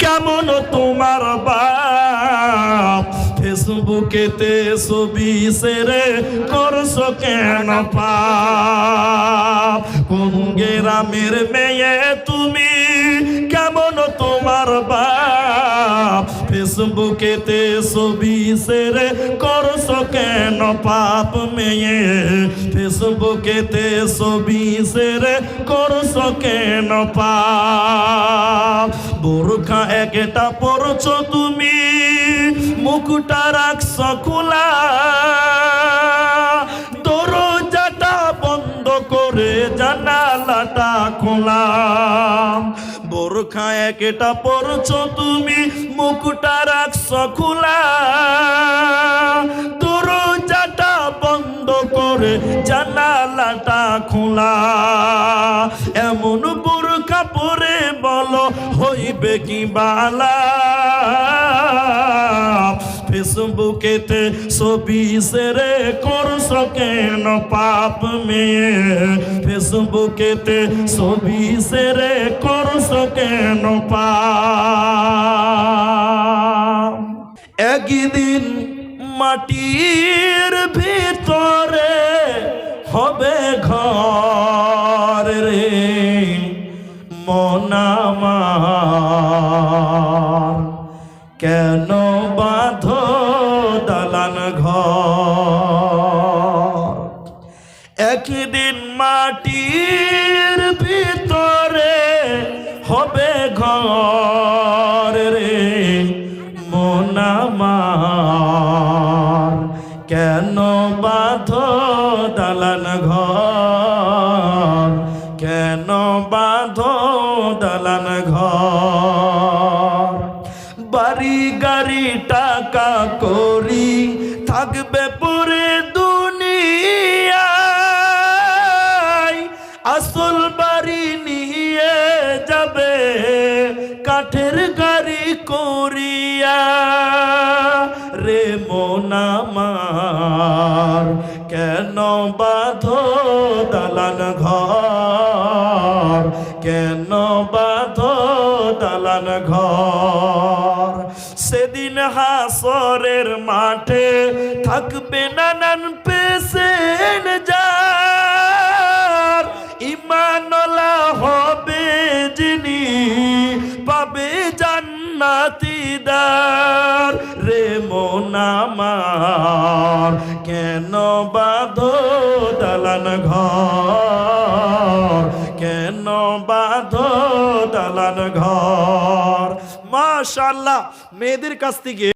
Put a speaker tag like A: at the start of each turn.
A: কেমন তোমার বাপ? ফেসবুকেতে ছবি সেরে করছ কেন পাপ? কোন গ্রামের মেয়ে তুমি? কেমন তোমার বাপ? ফেসবুকেতে ছবি সেরে করছ কেন পাপ মেয়ে? ফেসবুকেতে ছবি সেরে করছ কেন পাপ? একটা পরছো তুমি। মুকুটা রাখছ খোলা। দরজাটা বন্ধ করে জানালাটা খোলা। বোরখা একটা পরছো তুমি মুকুটা রাখছ খোলা। দরজাটা বন্ধ করে জানালাটা খোলা। হইবে কি বালা? ফেসবুকেতে ছবি সেরে করছ কেন পাপ মেয়ে? ফেসবুকেতে ছবি সেরে করছ কেন পাপ? একদিন মাটির ভিতরে হবে ঘর মনামার কেন বাঁধ দালান ঘর? একদিন মাটির টাকা করি, থাকবে পরে আসল বাড়ি নিয়ে যাবে, কাঠের গাড়ি করিয়া। রে মোনামার কেন বাঁধ দালান ঘর? কেন বাঁধ দালান ঘর? সেদিন হাসরের মাঠে থাকবে নানান পেশেন যার ইমানলা হবে যিনি, পাবে জান্নাতিদার রে মোনামার কেন বাঁধো দালান ঘর? কেন বাঁধো দালান ঘর? মাশাল্লাহ মেয়েদের কাছ থেকে